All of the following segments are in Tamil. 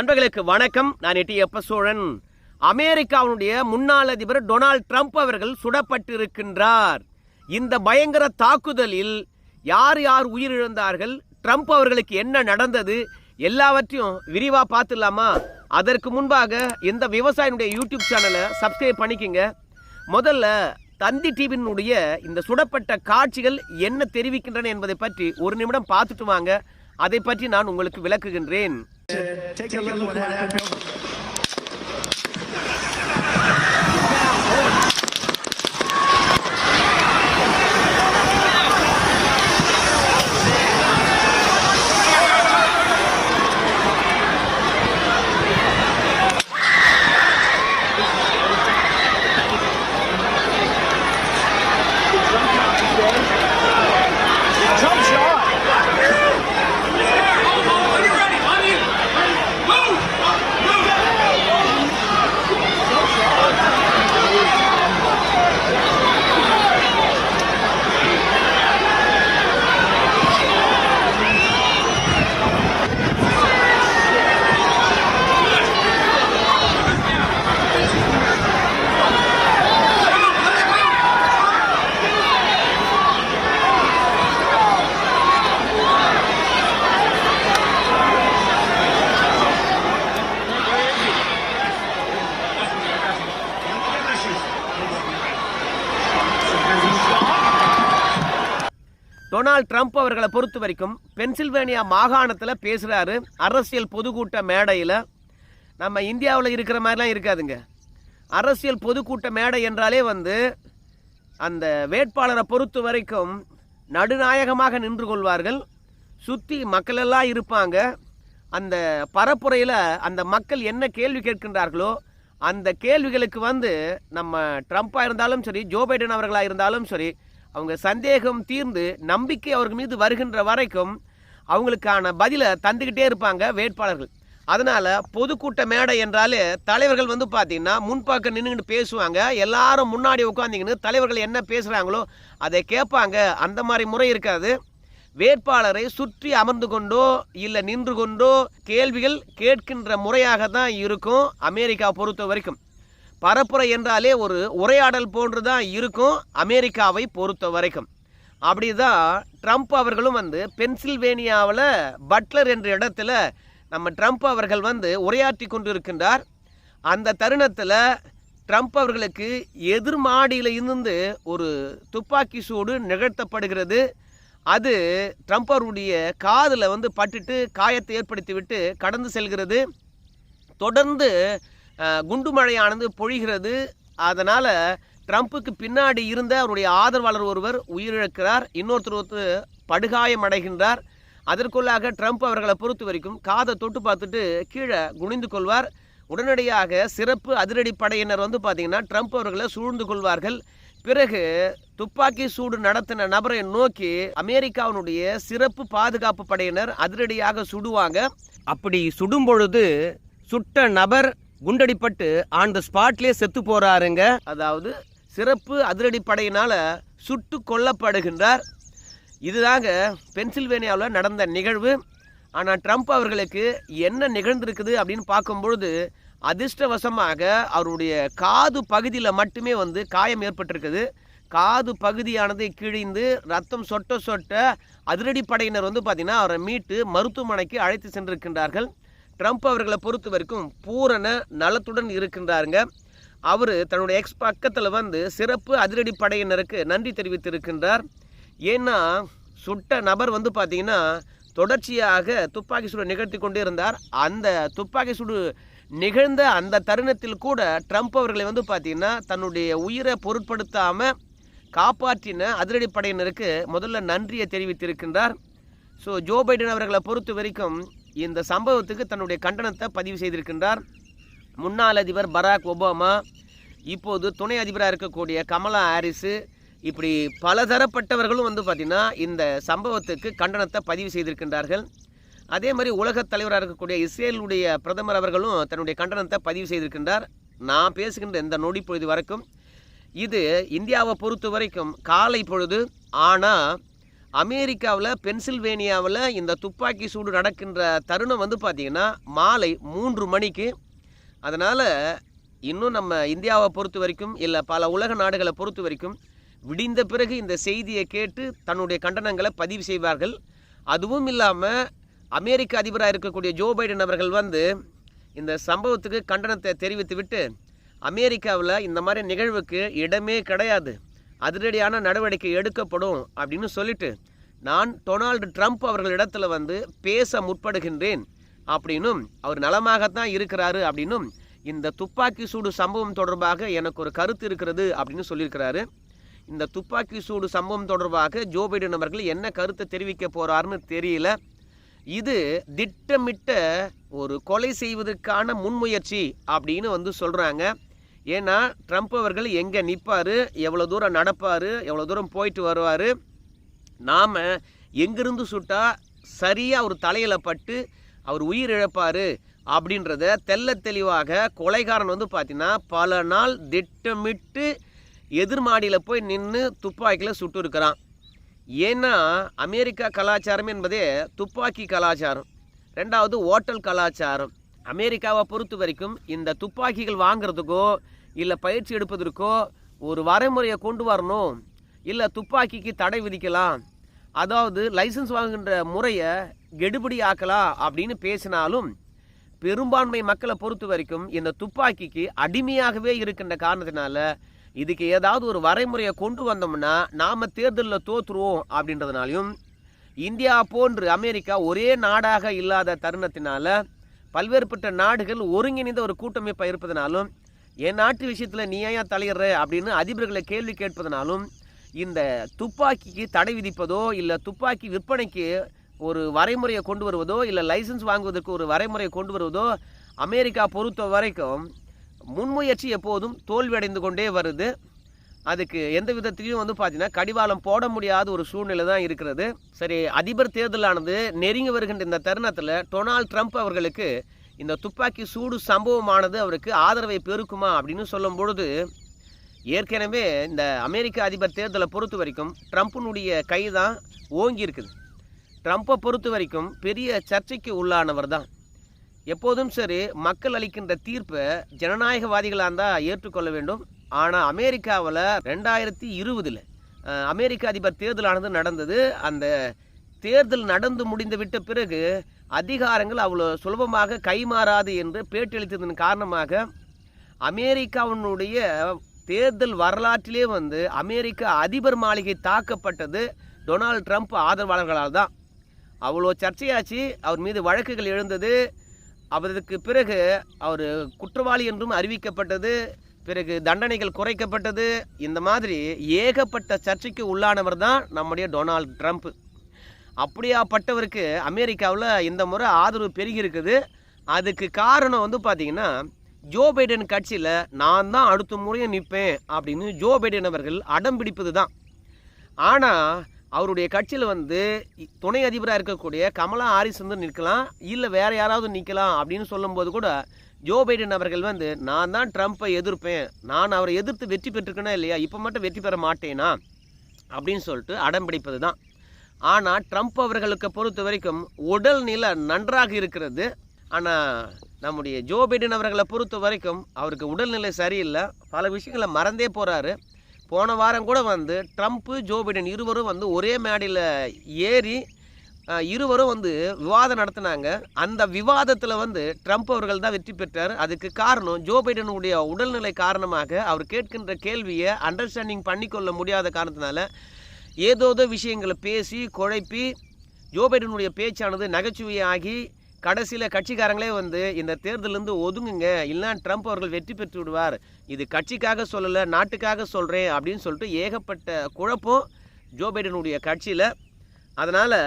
நண்பர்களுக்கு வணக்கம். நான் எட்டி எப்ப சோழன் அமெரிக்காவுடைய முன்னாள் அதிபர் டொனால்ட் ட்ரம்ப் அவர்கள் சுடப்பட்டு இருக்கின்றார் இந்த பயங்கர தாக்குதலில் யார் யார் உயிரிழந்தார்கள்? ட்ரம்ப் அவர்களுக்கு என்ன நடந்தது? எல்லாவற்றையும் விரிவாக பார்த்துடலாமா? அதற்கு முன்பாக இந்த விவசாயினுடைய யூடியூப் சேனலை சப்ஸ்கிரைப் பண்ணிக்கோங்க. முதல்ல தந்தி டிவியினுடைய இந்த சுடப்பட்ட காட்சிகள் என்ன தெரிவிக்கின்றன என்பதை பற்றி ஒரு நிமிடம் பார்த்துட்டு வாங்க. அதை பற்றி நான் உங்களுக்கு விளக்குகின்றேன். Take a look at what happened. Donald Trump அவர்களை பொறுத்த வரைக்கும் பென்சில்வேனியா மாகாணத்தில் பேசுகிறாரு அரசியல் பொதுக்கூட்ட மேடையில். நம்ம இந்தியாவில் இருக்கிற மாதிரிலாம் இருக்காதுங்க. அரசியல் பொதுக்கூட்ட மேடை என்றாலே வந்து அந்த வேட்பாளரை பொறுத்த வரைக்கும் நடுநாயகமாக நின்று கொள்வார்கள். சுற்றி மக்களெல்லாம் இருப்பாங்க. அந்த பரப்புரையில் அந்த மக்கள் என்ன கேள்வி கேட்கின்றார்களோ அந்த கேள்விகளுக்கு வந்து நம்ம ட்ரம்ப்பாக இருந்தாலும் சரி ஜோ பைடன் அவர்களாக இருந்தாலும் சரி அவங்க சந்தேகம் தீர்ந்து நம்பிக்கை அவர்கள் மீது வருகின்ற வரைக்கும் அவங்களுக்கான பதிலை தந்துக்கிட்டே இருப்பாங்க வேட்பாளர்கள். அதனால் பொதுக்கூட்ட மேடை என்றாலே தலைவர்கள் வந்து பார்த்தீங்கன்னா முன்பக்கம் நின்றுக்கிட்டு பேசுவாங்க. எல்லாரும் முன்னாடி உட்காந்திங்கன்னு தலைவர்கள் என்ன பேசுகிறாங்களோ அதை கேட்பாங்க. அந்த மாதிரி முறை இருக்காது. வேட்பாளரை சுற்றி அமர்ந்து கொண்டோ இல்லை நின்று கொண்டோ கேள்விகள் கேட்கின்ற முறையாக தான் இருக்கும் அமெரிக்கா பொறுத்த வரைக்கும். பரப்புரை என்றாலே ஒரு உரையாடல் போன்று தான் இருக்கும் அமெரிக்காவை பொறுத்த வரைக்கும். அப்படிதான் ட்ரம்ப் அவர்களும் வந்து பென்சில்வேனியாவில் பட்லர் என்ற இடத்துல நம்ம ட்ரம்ப் அவர்கள் வந்து உரையாற்றி கொண்டிருக்கின்றார். அந்த தருணத்தில் ட்ரம்ப் அவர்களுக்கு எதிர் மாடியில் இருந்து ஒரு துப்பாக்கி சூடு நிகழ்த்தப்படுகிறது. அது ட்ரம்ப் அவருடைய காதில் வந்து பட்டுட்டு காயத்தை ஏற்படுத்திவிட்டு கடந்து செல்கிறது. தொடர்ந்து குண்டு மழையானது பொழிகிறது. அதனால் ட்ரம்ப்புக்கு பின்னாடி இருந்த அவருடைய ஆதரவாளர் ஒருவர் உயிரிழக்கிறார். இன்னொருத்தர் ஒருத்தர் படுகாயம் அடைகின்றார் அதற்குள்ளாக ட்ரம்ப் அவர்களை பொறுத்த வரைக்கும் காதை தொட்டு பார்த்துட்டு கீழே குனிந்து கொள்வார். உடனடியாக சிறப்பு அதிரடி படையினர் வந்து பார்த்தீங்கன்னா ட்ரம்ப் அவர்களை சூழ்ந்து கொள்வார்கள். பிறகு துப்பாக்கி சூடு நடத்தின நபரை நோக்கி அமெரிக்காவினுடைய சிறப்பு பாதுகாப்பு படையினர் அதிரடியாக சுடுவாங்க. அப்படி சுடும் பொழுது சுட்ட நபர் குண்டடிப்பட்டு ஆன் த ஸ்பாட்லேயே செத்து போறாருங்க. அதாவது சிறப்பு அதிரடி படையினால சுட்டு கொல்லப்படுகின்றார். இதுதாங்க பென்சில்வேனியாவில் நடந்த நிகழ்வு. ஆனால் ட்ரம்ப் அவர்களுக்கு என்ன நிகழ்ந்திருக்குது அப்படின்னு பார்க்கும்பொழுது அதிர்ஷ்டவசமாக அவருடைய காது பகுதியில் மட்டுமே வந்து காயம் ஏற்பட்டிருக்குது. காது பகுதியானது கிழிந்து ரத்தம் சொட்ட சொட்ட அதிரடி படையினர் வந்து பார்த்திங்கன்னா அவரை மீட்டு மருத்துவமனைக்கு அழைத்து சென்றிருக்கின்றார்கள். ட்ரம்ப் அவர்களை பொறுத்த வரைக்கும் பூரண நலத்துடன் இருக்கின்றாருங்க. அவர் தன்னுடைய எக்ஸ் பக்கத்தில் வந்து சிறப்பு அதிரடி படையினருக்கு நன்றி தெரிவித்திருக்கின்றார். ஏன்னா சுட்ட நபர் வந்து பார்த்தீங்கன்னா தொடர்ச்சியாக துப்பாக்கி சூடு நிகழ்த்தி கொண்டே இருந்தார். அந்த துப்பாக்கி சூடு நிகழ்ந்த அந்த தருணத்தில் கூட ட்ரம்ப் அவர்களை வந்து பார்த்தீங்கன்னா தன்னுடைய உயிரை பொருட்படுத்தாமல் காப்பாற்றின அதிரடி படையினருக்கு முதல்ல நன்றியை தெரிவித்திருக்கின்றார். ஸோ ஜோ பைடன் அவர்களை பொறுத்த வரைக்கும் இந்த சம்பவத்துக்கு தன்னுடைய கண்டனத்தை பதிவு செய்திருக்கின்றார். முன்னாள் அதிபர் பராக் ஒபாமா இப்போது துணை அதிபராக இருக்கக்கூடிய கமலா ஹாரிஸு இப்படி பலதரப்பட்டவர்களும் வந்து பார்த்திங்கன்னா இந்த சம்பவத்துக்கு கண்டனத்தை பதிவு செய்திருக்கின்றார்கள். அதே மாதிரி உலகத் தலைவராக இருக்கக்கூடிய இஸ்ரேலுடைய பிரதமர் அவர்களும் தன்னுடைய கண்டனத்தை பதிவு செய்திருக்கின்றார். நான் பேசுகின்ற இந்த நொடி பொழுது வரைக்கும் இது இந்தியாவை பொறுத்த வரைக்கும் காலை பொழுது ஆனால் அமெரிக்காவில் பென்சில்வேனியாவில் இந்த துப்பாக்கி சூடு நடக்கின்ற தருணம் வந்து பார்த்திங்கன்னா மாலை மூன்று மணிக்கு. அதனால் இன்னும் நம்ம இந்தியாவை பொறுத்த வரைக்கும் இல்லை பல உலக நாடுகளை பொறுத்த வரைக்கும் விடிந்த பிறகு இந்த செய்தியை கேட்டு தன்னுடைய கண்டனங்களை பதிவு செய்வார்கள். அதுவும் இல்லாமல் அமெரிக்க அதிபராக இருக்கக்கூடிய ஜோ பைடன் அவர்கள் வந்து இந்த சம்பவத்துக்கு கண்டனத்தை தெரிவித்துவிட்டு அமெரிக்காவில் இந்த மாதிரி நிகழ்வுக்கு இடமே கிடையாது. அதிரடியான நடவடிக்கை எடுக்கப்படும் அப்படின்னு சொல்லிட்டு நான் டொனால்டு ட்ரம்ப் அவர்களிடத்தில் வந்து பேச முற்படுகின்றேன் அப்படின்னும் அவர் நலமாகத்தான் இருக்கிறாரு அப்படின்னும் இந்த துப்பாக்கி சூடு சம்பவம் தொடர்பாக எனக்கு ஒரு கருத்து இருக்கிறது அப்படின்னு சொல்லியிருக்கிறாரு. இந்த துப்பாக்கி சூடு சம்பவம் தொடர்பாக ஜோ பைடன் அவர்கள் என்ன கருத்தை தெரிவிக்க போகிறாருன்னு தெரியல. இது திட்டமிட்ட ஒரு கொலை செய்வதற்கான முன்முயற்சி அப்படின்னு வந்து சொல்கிறாங்க ஏன்னா ட்ரம்ப் அவர்கள் எங்கே நிற்பார் எவ்வளோ தூரம் நடப்பார் எவ்வளோ தூரம் போயிட்டு வருவார் நாம் எங்கிருந்து சுட்டா சரியாக அவர் தலையில் பட்டு அவர் உயிர் இழப்பார் அப்படின்றத தெள்ள தெளிவாக கொலைகாரன் வந்து பார்த்தீங்கன்னா பல நாள் திட்டமிட்டு எதிர்மாடியில் போய் நின்று துப்பாக்கியில் சுட்டு இருக்கிறான் ஏன்னா அமெரிக்கா கலாச்சாரம் என்பதே துப்பாக்கி கலாச்சாரம். ரெண்டாவது ஓட்டல் கலாச்சாரம். அமெரிக்காவை பொறுத்த வரைக்கும் இந்த துப்பாக்கிகள் வாங்குறதுக்கோ இல்லை பயிற்சி எடுப்பதற்கோ ஒரு வரைமுறையை கொண்டு வரணும் இல்லை துப்பாக்கிக்கு தடை விதிக்கலாம் அதாவது லைசன்ஸ் வாங்குகின்ற முறையை கெடுபிடி ஆக்கலாம் அப்படின்னு பேசினாலும் பெரும்பான்மை மக்களை பொறுத்த வரைக்கும் இந்த துப்பாக்கிக்கு அடிமையாகவே இருக்கின்ற காரணத்தினால இதுக்கு ஏதாவது ஒரு வரைமுறையை கொண்டு வந்தோம்னா நாம் தேர்தலில் தோற்றுருவோம் அப்படின்றதுனாலையும் இந்தியா போன்று அமெரிக்கா ஒரே நாடாக இல்லாத தருணத்தினால பல்வேறுபட்ட நாடுகள் ஒருங்கிணைந்த ஒரு கூட்டமைப்பாக இருப்பதனாலும் என் நாட்டு விஷயத்தில் நீ ஏன் தலையிடுற? அப்படின்னு அதிபர்களை கேள்வி கேட்பதனாலும் இந்த துப்பாக்கிக்கு தடை விதிப்பதோ இல்லை துப்பாக்கி விற்பனைக்கு ஒரு வரைமுறையை கொண்டு வருவதோ இல்லை லைசன்ஸ் வாங்குவதற்கு ஒரு வரைமுறையை கொண்டு வருவதோ அமெரிக்கா பொறுத்த வரைக்கும் முன்முயற்சி எப்போதும் தோல்வியடைந்து கொண்டே வருது. அதுக்கு எந்த விதத்திலையும் வந்து பார்த்தீங்கன்னா கடிவாளம் போட முடியாத ஒரு சூழ்நிலை தான் இருக்கிறது. சரி அதிபர் தேர்தலானது நெருங்கி வருகின்ற இந்த தருணத்தில் டொனால்ட் ட்ரம்ப் அவர்களுக்கு இந்த துப்பாக்கி சூடு சம்பவமானது அவருக்கு ஆதரவை பெருக்குமா அப்படின்னு சொல்லும் பொழுது ஏற்கனவே இந்த அமெரிக்க அதிபர் தேர்தலை பொறுத்த வரைக்கும் ட்ரம்ப்பினுடைய கை தான் ஓங்கி இருக்குது. ட்ரம்ப்பை பொறுத்த வரைக்கும் பெரிய சர்ச்சைக்கு உள்ளானவர் தான். எப்போதும் சரி மக்கள் அளிக்கின்ற தீர்ப்பை ஜனநாயகவாதிகளாக இருந்தால் ஏற்றுக்கொள்ள வேண்டும். ஆனால் அமெரிக்காவில் ரெண்டாயிரத்தி இருபதில் அமெரிக்க அதிபர் தேர்தலானது நடந்தது. அந்த தேர்தல் நடந்து முடிந்து விட்ட பிறகு அதிகாரங்கள் அவ்வளோ சுலபமாக கைமாறாது என்று பேட்டியளித்ததன் காரணமாக அமெரிக்காவினுடைய தேர்தல் வரலாற்றிலே வந்து அமெரிக்க அதிபர் மாளிகை தாக்கப்பட்டது டொனால்ட் ட்ரம்ப் ஆதரவாளர்களால் தான். அவ்வளோ சர்ச்சையாச்சு. அவர் மீது வழக்குகள் எழுந்தது. அவருக்கு பிறகு அவர் குற்றவாளி என்றும் அறிவிக்கப்பட்டது. பிறகு தண்டனைகள் குறைக்கப்பட்டது. இந்த மாதிரி ஏகப்பட்ட சர்ச்சைக்கு உள்ளானவர் தான் நம்முடைய டொனால்ட் ட்ரம்ப். அப்படியாப்பட்டவருக்கு அமெரிக்காவில் இந்த முறை ஆதரவு பெருகி இருக்குது அதுக்கு காரணம் வந்து பார்த்திங்கன்னா ஜோ பைடன் கட்சியில் நான் தான் அடுத்த முறையும் நிற்பேன் அப்படின்னு ஜோ பைடன் அவர்கள் அடம் பிடிப்பது தான் ஆனால் அவருடைய கட்சியில் வந்து துணை அதிபராக இருக்கக்கூடிய கமலா ஹாரிஸ் வந்து நிற்கலாம் இல்லை வேற யாராவது நிற்கலாம் அப்படின்னு சொல்லும்போது கூட ஜோ பைடன் அவர்கள் வந்து நான் தான் ட்ரம்ப்பை எதிர்ப்பேன். நான் அவரை எதிர்த்து வெற்றி பெற்றிருக்கேனா இல்லையா? இப்போ மட்டும் வெற்றி பெற மாட்டேனா? அப்படின்னு சொல்லிட்டு அடம் பிடிப்பது தான் ஆனால் ட்ரம்ப் அவர்களுக்கு பொறுத்த வரைக்கும் உடல் நிலை நன்றாக இருக்கிறது. ஆனால் நம்முடைய ஜோ பைடன் அவர்களை பொறுத்த வரைக்கும் அவருக்கு உடல்நிலை சரியில்லை. பல விஷயங்களை மறந்தே போகிறாரு போன வாரம் கூட வந்து ட்ரம்ப்பு ஜோ பைடன் இருவரும் வந்து ஒரே மேடையில் ஏறி இருவரும் வந்து விவாதம் நடத்தினாங்க. அந்த விவாதத்தில் வந்து ட்ரம்ப் அவர்கள் தான் வெற்றி பெற்றார். அதுக்கு காரணம் ஜோ பைடனுடைய உடல்நிலை காரணமாக அவர் கேட்கின்ற கேள்வியை அண்டர்ஸ்டாண்டிங் பண்ணிக்கொள்ள முடியாத காரணத்தினால ஏதோதோ விஷயங்களை பேசி குழப்பி ஜோ பைடனுடைய பேச்சானது நகைச்சுவையாகி கடைசியில் கட்சிக்காரங்களே வந்து இந்த தேர்தலிருந்து ஒதுங்குங்க. இல்லைன்னா ட்ரம்ப் அவர்கள் வெற்றி பெற்று விடுவார். இது கட்சிக்காக சொல்லலை நாட்டுக்காக சொல்கிறேன் அப்படின்னு சொல்லிட்டு ஏகப்பட்ட குழப்பம் ஜோ பைடனுடைய கட்சியில். அதனால்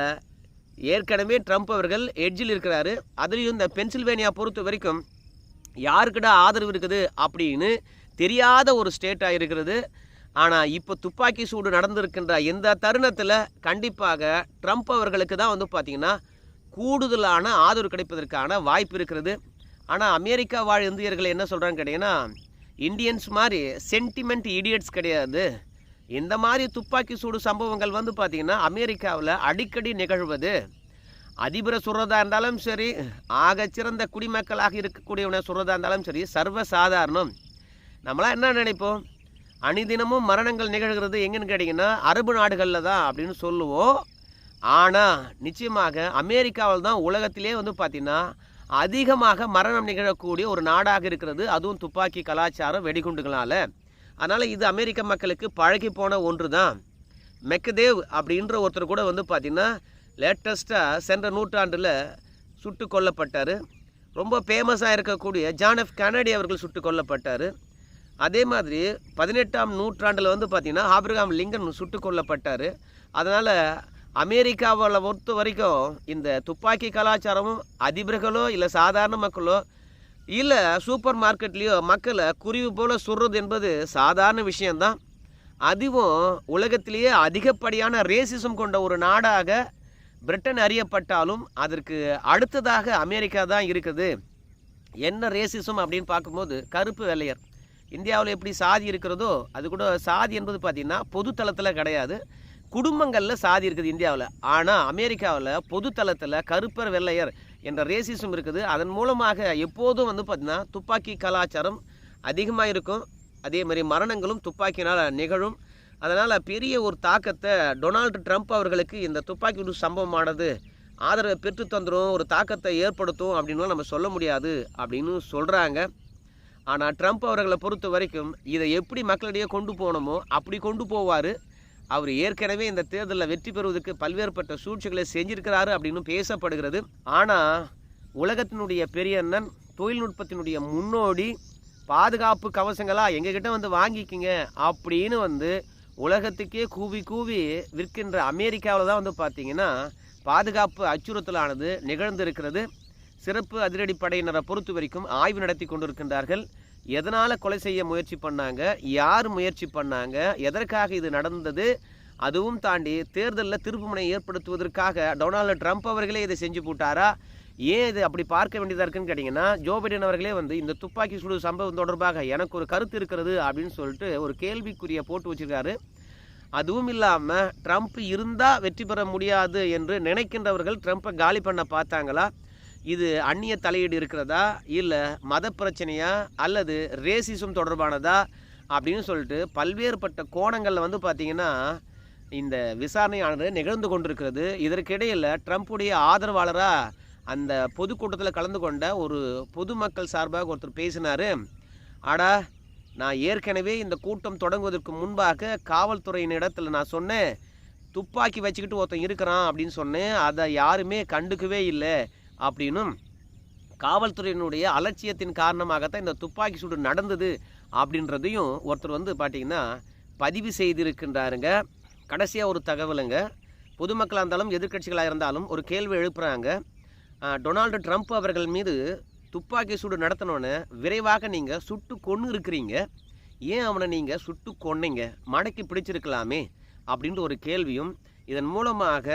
ஏற்கனவே ட்ரம்ப் அவர்கள் எட்ஜில் இருக்கிறாரு. அதுலேயும் இந்த பென்சில்வேனியா பொறுத்த வரைக்கும் யாருக்கிட்ட ஆதரவு இருக்குது அப்படின்னு தெரியாத ஒரு ஸ்டேட்டாக இருக்கிறது. ஆனால் இப்போ துப்பாக்கி சூடு நடந்திருக்கின்ற இந்த தருணத்தில் கண்டிப்பாக ட்ரம்ப் அவர்களுக்கு தான் வந்து பார்த்திங்கன்னா கூடுதலான ஆதரவு கிடைப்பதற்கான வாய்ப்பு இருக்கிறது. ஆனால் அமெரிக்கா வாழ் இந்தியர்கள் என்ன சொல்கிறாங்க கேட்டிங்கன்னா இந்தியன்ஸ் மாதிரி சென்டிமெண்ட் இடியட்ஸ் கிடையாது. இந்த மாதிரி துப்பாக்கி சூடு சம்பவங்கள் வந்து பார்த்திங்கன்னா அமெரிக்காவில் அடிக்கடி நிகழ்வது. அதிபரை சொல்கிறதா இருந்தாலும் சரி ஆகச்சிறந்த குடிமக்களாக இருக்கக்கூடியவனை சொல்கிறதா இருந்தாலும் சரி சர்வ சாதாரணம் நம்மளாம் என்ன நினைப்போம்? அணிதினமும் மரணங்கள் நிகழ்கிறது எங்கேன்னு கேட்டிங்கன்னா அரபு நாடுகளில் தான் அப்படின்னு சொல்லுவோம். ஆனால் நிச்சயமாக அமெரிக்காவில் தான் உலகத்திலே வந்து பார்த்திங்கன்னா அதிகமாக மரணம் நிகழக்கூடிய ஒரு நாடாக இருக்கிறது. அதுவும் துப்பாக்கி கலாச்சாரம் வெடிகுண்டுகளால். அதனால் இது அமெரிக்க மக்களுக்கு பழகி போன ஒன்று தான் மெக்கதேவ் அப்படின்ற ஒருத்தர் கூட வந்து பார்த்திங்கன்னா லேட்டஸ்ட்டாக சென்ற நூற்றாண்டில் சுட்டு கொல்லப்பட்டார். ரொம்ப ஃபேமஸாக இருக்கக்கூடிய ஜான் எஃப் கெனடி அவர்கள் சுட்டு கொல்லப்பட்டார். அதே மாதிரி பதினெட்டாம் நூற்றாண்டில் வந்து பார்த்திங்கன்னா ஆபிரகாம் லிங்கன் சுட்டு கொல்லப்பட்டார். அதனால் அமெரிக்காவில் பொறுத்த வரைக்கும் இந்த துப்பாக்கி கலாச்சாரமும் அதிபர்களோ இல்லை சாதாரண மக்களோ இல்லை சூப்பர் மார்க்கெட்லேயோ மக்களை குருவி போல் சுடுறது என்பது சாதாரண விஷயந்தான் அதுவும் உலகத்திலேயே அதிகப்படியான ரேசிசம் கொண்ட ஒரு நாடாக பிரிட்டன் அறியப்பட்டாலும் அதற்கு அடுத்ததாக அமெரிக்கா தான் இருக்குது. என்ன ரேசிசம் அப்படின்னு பார்க்கும்போது கருப்பு வெள்ளையர். இந்தியாவில் எப்படி சாதி இருக்கிறதோ அது கூட சாதி என்பது பார்த்திங்கன்னா பொதுத்தளத்தில் கிடையாது. குடும்பங்களில் சாதி இருக்குது இந்தியாவில். ஆனால் அமெரிக்காவில் பொதுத்தளத்தில் கருப்பர் வெள்ளையர் என்ற ரேசிசம் இருக்குது. அதன் மூலமாக எப்போதும் வந்து பார்த்திங்கன்னா துப்பாக்கி கலாச்சாரம் அதிகமாக இருக்கும். அதே மாதிரி மரணங்களும் துப்பாக்கினால் நிகழும். அதனால் பெரிய ஒரு தாக்கத்தை டொனால்டு ட்ரம்ப் அவர்களுக்கு இந்த துப்பாக்கி சூடு சம்பவமானது ஆதரவை பெற்று தந்துடும் ஒரு தாக்கத்தை ஏற்படுத்தும் அப்படின்லாம் நம்ம சொல்ல முடியாது அப்படின்னு சொல்கிறாங்க ஆனால் ட்ரம்ப் அவர்களை பொறுத்த வரைக்கும் இதை எப்படி மக்களிடையே கொண்டு போகணுமோ அப்படி கொண்டு போவார். அவர் ஏற்கனவே இந்த தேர்தலில் வெற்றி பெறுவதற்கு பல்வேறுபட்ட சூழ்ச்சிகளை செஞ்சிருக்கிறாரு அப்படின்னு பேசப்படுகிறது. ஆனால் உலகத்தினுடைய பெரிய அண்ணன் தொழில்நுட்பத்தினுடைய முன்னோடி பாதுகாப்பு கவசங்களா எங்ககிட்ட வந்து வாங்கிக்கிங்க அப்படின்னு வந்து உலகத்துக்கே கூவி கூவி விற்கின்ற அமெரிக்காவில் தான் வந்து பார்த்தீங்கன்னா பாதுகாப்பு அச்சுறுத்தலானது நிகழ்ந்திருக்கிறது. சிறப்பு அதிரடிப்படையினரை பொறுத்த வரைக்கும் ஆய்வு நடத்தி கொண்டிருக்கின்றார்கள். எதனால் கொலை செய்ய முயற்சி பண்ணாங்க? யார் முயற்சி பண்ணாங்க? எதற்காக இது நடந்தது? அதுவும் தாண்டி தேர்தலில் திருப்புமுனை ஏற்படுத்துவதற்காக டொனால்டு ட்ரம்ப் அவர்களே இதை செஞ்சு போட்டாரா? ஏன் இது அப்படி பார்க்க வேண்டியதாக இருக்குன்னு கேட்டிங்கன்னா ஜோ பைடன் அவர்களே வந்து இந்த துப்பாக்கி சுடு சம்பவம் தொடர்பாக எனக்கு ஒரு கருத்து இருக்கிறது அப்படின்னு சொல்லிட்டு ஒரு கேள்விக்குரிய போட்டு வச்சிருக்காரு. அதுவும் இல்லாமல் ட்ரம்ப் இருந்தால் வெற்றி பெற முடியாது என்று நினைக்கின்றவர்கள் ட்ரம்ப்பை காலி பண்ண பார்த்தாங்களா? இது அந்நிய தலையீடு இருக்கிறதா? இல்லை மத பிரச்சனையா? அல்லது ரேசிசம் தொடர்பானதா? அப்படின்னு சொல்லிட்டு பல்வேறுபட்ட கோணங்களில் வந்து பார்த்திங்கன்னா இந்த விசாரணையானது நிகழ்ந்து கொண்டிருக்கிறது. இதற்கிடையில் ட்ரம்ப்புடைய ஆதரவாளராக அந்த பொதுக்கூட்டத்தில் கலந்து கொண்ட ஒரு பொதுமக்கள் சார்பாக ஒருத்தர் பேசினார். ஆடா நான் ஏற்கனவே இந்த கூட்டம் தொடங்குவதற்கு முன்பாக காவல்துறையின் இடத்துல நான் சொன்னேன் துப்பாக்கி வச்சுக்கிட்டு ஒருத்தன் இருக்கிறான் அப்படின்னு சொன்னேன். அதை யாருமே கண்டுக்கவே இல்லை. அப்படின்னும் காவல்துறையினுடைய அலட்சியத்தின் காரணமாகத்தான் இந்த துப்பாக்கி சூடு நடந்தது அப்படின்றதையும் ஒருத்தர் வந்து பார்த்தீங்கன்னா பதிவு செய்திருக்கின்றாருங்க. கடைசியாக ஒரு தகவலுங்க. பொதுமக்களாக இருந்தாலும் எதிர்க்கட்சிகளாக இருந்தாலும் ஒரு கேள்வி எழுப்புகிறாங்க டொனால்டு ட்ரம்ப் அவர்கள் மீது துப்பாக்கி சூடு நடத்தினோன்னு விரைவாக நீங்கள் சுட்டு கொன்று இருக்கிறீங்க. ஏன் அவனை நீங்கள் சுட்டு கொன்னீங்க? மடக்கி பிடிச்சிருக்கலாமே அப்படின்ற ஒரு கேள்வியும் இதன் மூலமாக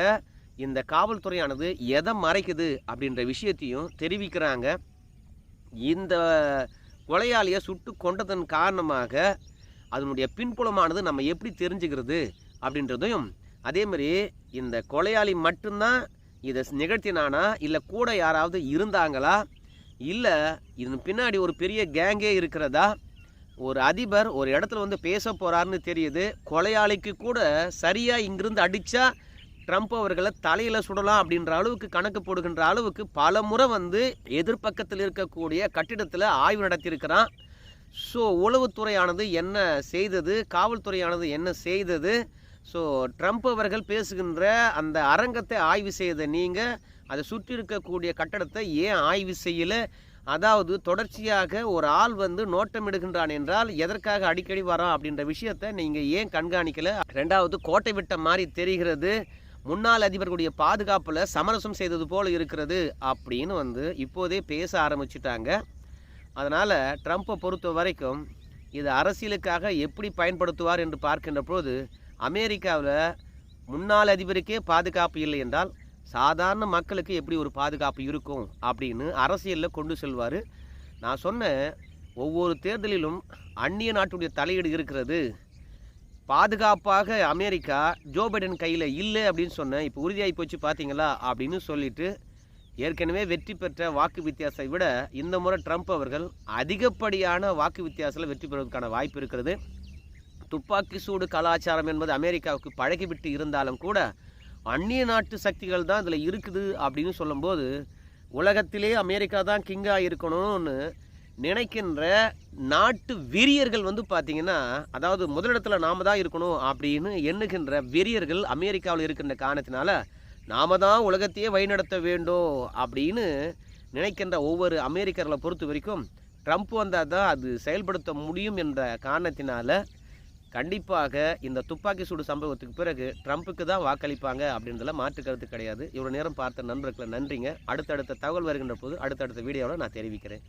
இந்த காவல்துறையானது எதை மறைக்குது அப்படின்ற விஷயத்தையும் தெரிவிக்கிறாங்க. இந்த கொலையாளியை சுட்டு கொண்டதன் காரணமாக அதனுடைய பின்புலமானது நம்ம எப்படி தெரிஞ்சுக்கிறது அப்படின்றதையும் அதே மாதிரி இந்த கொலையாளி மட்டும்தான் இதை நிகழ்த்தினானா இல்லை கூட யாராவது இருந்தாங்களா இல்லை இதன் பின்னாடி ஒரு பெரிய கேங்கே இருக்கிறதா ஒரு அதிபர் ஒரு இடத்துல வந்து பேச போகிறாருன்னு தெரியுது கொலையாளிக்கு கூட சரியாக இங்கிருந்து அடித்தா ட்ரம்ப் அவர்களை தலையில் சுடலாம் அப்படின்ற அளவுக்கு கணக்கு போடுகின்ற அளவுக்கு பல முறை வந்து எதிர்ப்பக்கத்தில் இருக்கக்கூடிய கட்டிடத்தில் ஆய்வு நடத்தியிருக்கிறான். ஸோ உளவுத்துறையானது என்ன செய்தது? காவல்துறையானது என்ன செய்தது? ஸோ ட்ரம்ப் அவர்கள் பேசுகின்ற அந்த அரங்கத்தை ஆய்வு செய்த நீங்கள் அதை சுற்றி இருக்கக்கூடிய கட்டடத்தை ஏன் ஆய்வு செய்யலை? அதாவது தொடர்ச்சியாக ஒரு ஆள் வந்து நோட்டமிடுகின்றான் என்றால் எதற்காக அடிக்கடி வரான் அப்படின்ற விஷயத்தை நீங்கள் ஏன் கண்காணிக்கலை? ரெண்டாவது கோட்டை விட்ட மாதிரி தெரிகிறது. முன்னாள் அதிபர்களுடைய பாதுகாப்பில் சமரசம் செய்தது போல் இருக்கிறது அப்படின்னு வந்து இப்போதே பேச ஆரம்பிச்சிட்டாங்க. அதனால் ட்ரம்ப்பை பொறுத்த வரைக்கும் இது அரசியலுக்காக எப்படி பயன்படுத்துவார் என்று பார்க்கின்ற போது அமெரிக்காவில் முன்னாள் அதிபருக்கே பாதுகாப்பு இல்லை என்றால் சாதாரண மக்களுக்கு எப்படி ஒரு பாதுகாப்பு இருக்கும் அப்படின்னு அரசியலில் கொண்டு செல்வார். நான் சொன்ன ஒவ்வொரு தேர்தலிலும் அந்நிய நாட்டுடைய தலையீடு இருக்கிறது. பாதுகாப்பாக அமெரிக்கா ஜோ பைடன் கையில் இல்லை அப்படின்னு சொன்னேன் இப்போ உறுதியாகி போச்சு பார்த்தீங்களா அப்படின்னு சொல்லிட்டு ஏற்கனவே வெற்றி பெற்ற வாக்கு வித்தியாசத்தை விட இந்த முறை ட்ரம்ப் அவர்கள் அதிகப்படியான வாக்கு வித்தியாசத்தில் வெற்றி பெறுவதற்கான வாய்ப்பு இருக்கிறது. துப்பாக்கி சூடு கலாச்சாரம் என்பது அமெரிக்காவுக்கு பழகிவிட்டு இருந்தாலும் கூட அந்நிய நாட்டு சக்திகள் தான் இதில் இருக்குது அப்படின்னு சொல்லும்போது உலகத்திலே அமெரிக்கா தான் கிங்காக இருக்கணும்னு நினைக்கின்ற நாட்டு வெறியர்கள் வந்து பார்த்தீங்கன்னா அதாவது முதலிடத்தில் நாம தான் இருக்கணும் அப்படின்னு எண்ணுகின்ற வெறியர்கள் அமெரிக்காவில் இருக்கின்ற காரணத்தினால நாம் தான் உலகத்தையே வழிநடத்த வேண்டும் அப்படின்னு நினைக்கின்ற ஒவ்வொரு அமெரிக்கர்களை பொறுத்த வரைக்கும் ட்ரம்ப் வந்தால் தான் அது செயல்படுத்த முடியும் என்ற காரணத்தினால கண்டிப்பாக இந்த துப்பாக்கி சூடு சம்பவத்துக்கு பிறகு ட்ரம்ப்புக்கு தான் வாக்களிப்பாங்க அப்படின்றதுல மாற்று கருத்து கிடையாது. இவ்வளோ நேரம் பார்த்த நண்பர்களை நன்றிங்க. அடுத்தடுத்த தகவல் வருகின்ற போது அடுத்தடுத்த வீடியோவில் நான் தெரிவிக்கிறேன்.